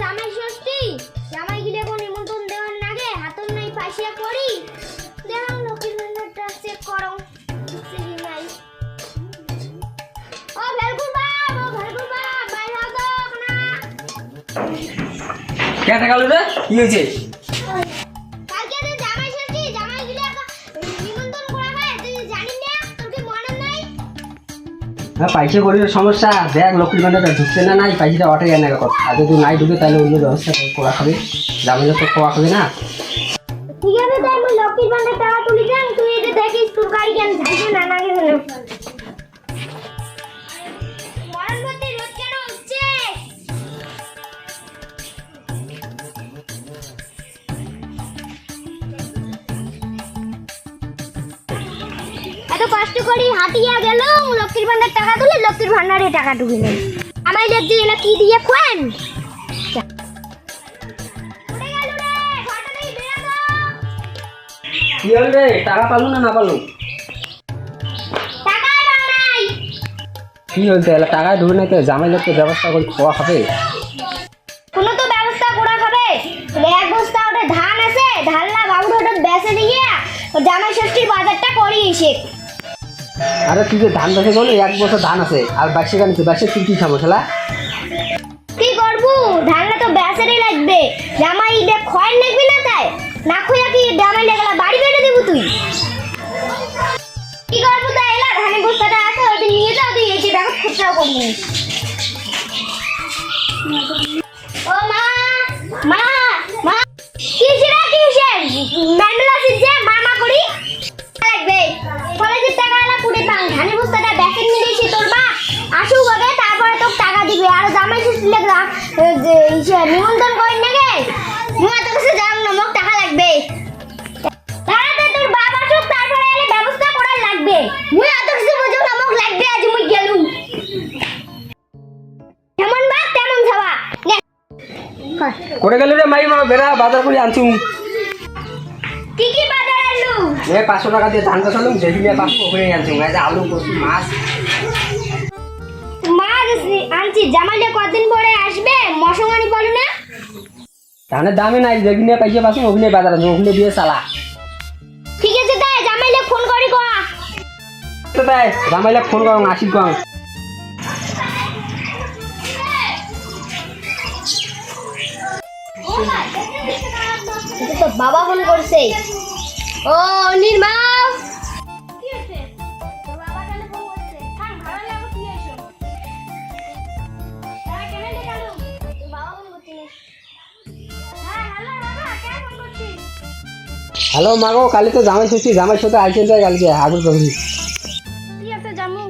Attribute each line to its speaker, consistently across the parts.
Speaker 1: জামাই ষষ্ঠী? জামাই গিলে কোন নিমন্ত্রণ দেওয়ার নাগে হাতর নাই পাশিয়া করি দেখাও লক্ষ্মীর ভান্ডারটা চেক করো। নাই? ও ভেলকুর বাপ, ও ভেলকুর বাপ
Speaker 2: রে কি হয়েছে?
Speaker 1: হ্যাঁ
Speaker 2: পাইসা করি সমস্যা, দেখ লক্ষ্মীর ভান্ডারটা ঢুকছে না, নাই পাইসাটা অটে এনে কথা। আর যদি নাই ঢুকে, তাহলে অন্য ব্যবস্থা করা খাবে। জামিনে তো খাওয়া খাবে না।
Speaker 1: ঠিক আছে তাই লক্ষ্মীর ভান্ডার টাকা তুলি যান তুই এটা দেখিস তোর গাড়ি কেন ঝাইছে না। এত কষ্ট করি হাতিয়া গেল লক্ষ্মীর ভান্ডার টাকা তুলে লক্ষ্মীর ভান্ডারে টাকা ঢুকে নেই আমায় দেখছি এলা কি দিয়ে খোয়েন?
Speaker 2: কি হল রে? টাকা পালু না না পালু? কি টাকা ঢুকে নাই তো? জামাই লোক তো ব্যবস্থা করে খাওয়া খাবে
Speaker 1: কোনো তো ব্যবস্থা করা খাবে এক বস্তা ওটা ধান আছে ধান না বাবুর ওটা বেচে দিয়ে জামাই ষষ্ঠীর বাজারটা করি এসে
Speaker 2: আরে তুই যে ধান বেছে বলো এক বছর ধান আছে। আর বাইশে গান বাইশে তুই কি খাব খেলা
Speaker 1: কি করব? ধানটা তো বেচারই লাগবে। জামাই এটা খয়ের লাগবে না তাই? না খইয়া কি জামাই লাগলা বাড়ি বেড়ে দেবো তুই? কি করব তাই? এলা, ধানের বস্তাটা আছে ওটা নিয়ে যাও তুই এসে দেখো, খুচরাও করিনি ও মা মা যে ইসে নিমন্ত্রণ করেন নাকি মুই তোর কাছে যাম না মোক টাকা লাগবে। তাড়াতাড়ি তোর বাবা আসুক তারপরে এলে ব্যবস্থা করার লাগবে। মুই এত কিছু বুঝো না মোক লাগবে আজ মুই গেলুম। যেমন বাপ তেমন নে
Speaker 2: করে গেল রে মাই মা বেড়া বাজার করে আনছুম।
Speaker 1: কি কি বাজার আলু
Speaker 2: এ পাঁচশো টাকা দিয়ে ধান কাটালুম যেদিন পাঁচশো ওখানে আনছুম আলু কচু মাছ।
Speaker 1: আনছি জামাইলে কদিন পরে আসবে? বলো না।
Speaker 2: ধানের দামে নাই পাইছে ওখানে বাজার ওখানে দিয়ে চালা।
Speaker 1: ঠিক আছে তাই জামাইলে ফোন করি কোয়া
Speaker 2: তো তাই জামাইলে ফোন কম
Speaker 1: বাবা ফোন করছে। ও নির্মা।
Speaker 2: হ্যালো মাগো কালি তো জামাই ষষ্ঠী জামাই সাথে আইসেন তাই কালকে আগুন করবি
Speaker 1: কি একটা জামু?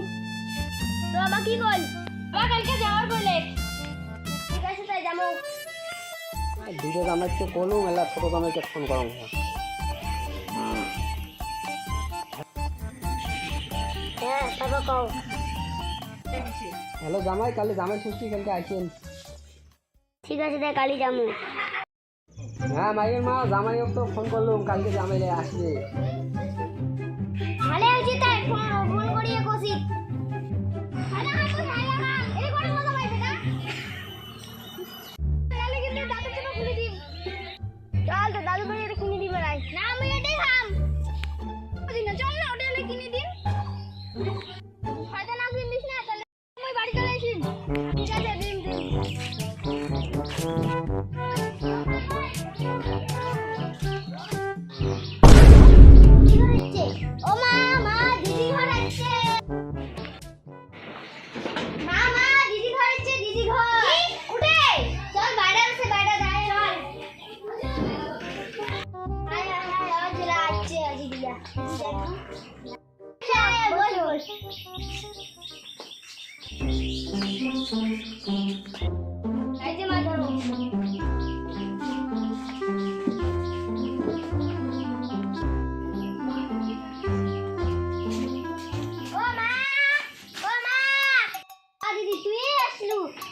Speaker 1: তো বাবা কি কল বাবা কালকে যাওয়ার বলে। ঠিক আছে তাই জামু।
Speaker 2: দুটো জামাই তো করলুম এলা ছোট জামাইকে ফোন করো।
Speaker 1: হ্যাঁ
Speaker 2: হ্যালো জামাই কালি জামাই ষষ্ঠী কালকে আইসেন
Speaker 1: ঠিক আছে তাই কালি জামু
Speaker 2: হ্যাঁ মাইয়ের মা জামাই তো ফোন করলুম কালকে জামাইলে আসবে।
Speaker 1: ভালো হয়েছে তাই, ফোন করিয়ে কষি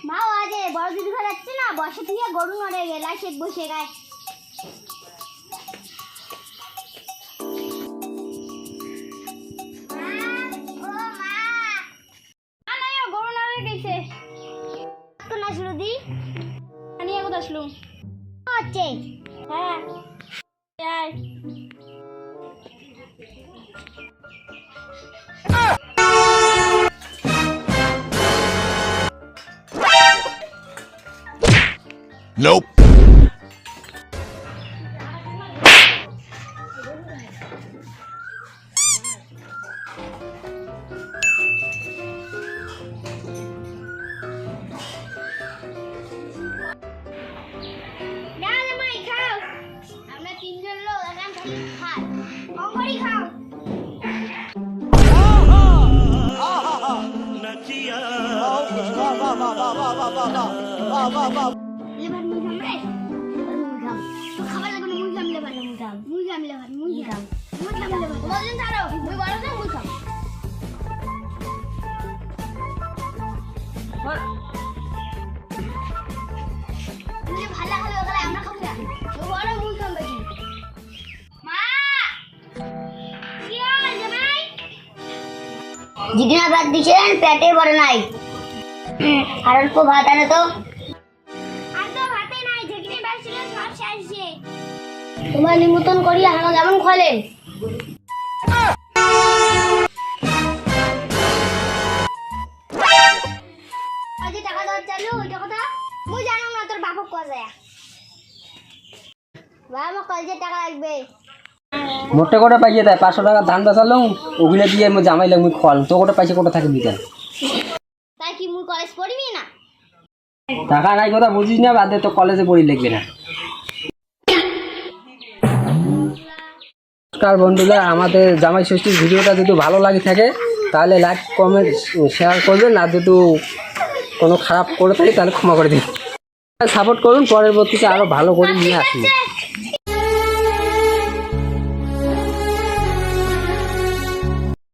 Speaker 1: মা আজ বড় দিদি ঘর যাচ্ছে না বসে থেকে গরু নড়ে গেলা সে বসে গায় গরু নড়ে গেছে তো না শুরু দি আমি এগো আসলো হচ্ছে হ্যাঁ আয়
Speaker 3: Nope.
Speaker 1: খাই অঙ্গরি খাও। লেবার মুই খাম রে তো খাবার লাগবে না মুই খাম লেবার মুই খাম লেবার মুই খাম লেবার। বলছেন ছাড়ো। জিগনা ভাত দিছেন পেটে ভরে নাই। আর অল্প ভাত আনে তো। তোমার নিমন্ত্রণ করি আমাকে কেমন খোলেন টাকা দেওয়ার চালু ওইটা কথা? মুই জানো না তোর বাপক আমার টাকা লাগবে।
Speaker 2: মোটে করে পাইয়ে দেয় পাঁচশো টাকা ধান বেচালাম ওগুলো দিয়ে আমি জামাই লাগবে খোয়াল। তো কোটা পাইছে কোটা থাকে দিতেন
Speaker 1: তাই কি মুই কলেজ পড়বি না?
Speaker 2: টাকা নাই কথা বুঝিস না বাদে তো কলেজে পড়ি লিখবে না। নমস্কার বন্ধুরা আমাদের জামাই ষষ্ঠীর ভিডিওটা যদি ভালো লাগে থাকে তাহলে লাইক কমেন্ট শেয়ার করবেন। আর যদি কোনো খারাপ করে থাকে তাহলে ক্ষমা করে দিন সাপোর্ট করুন পরবর্তীতে আরও ভালো করে নিয়ে আসব।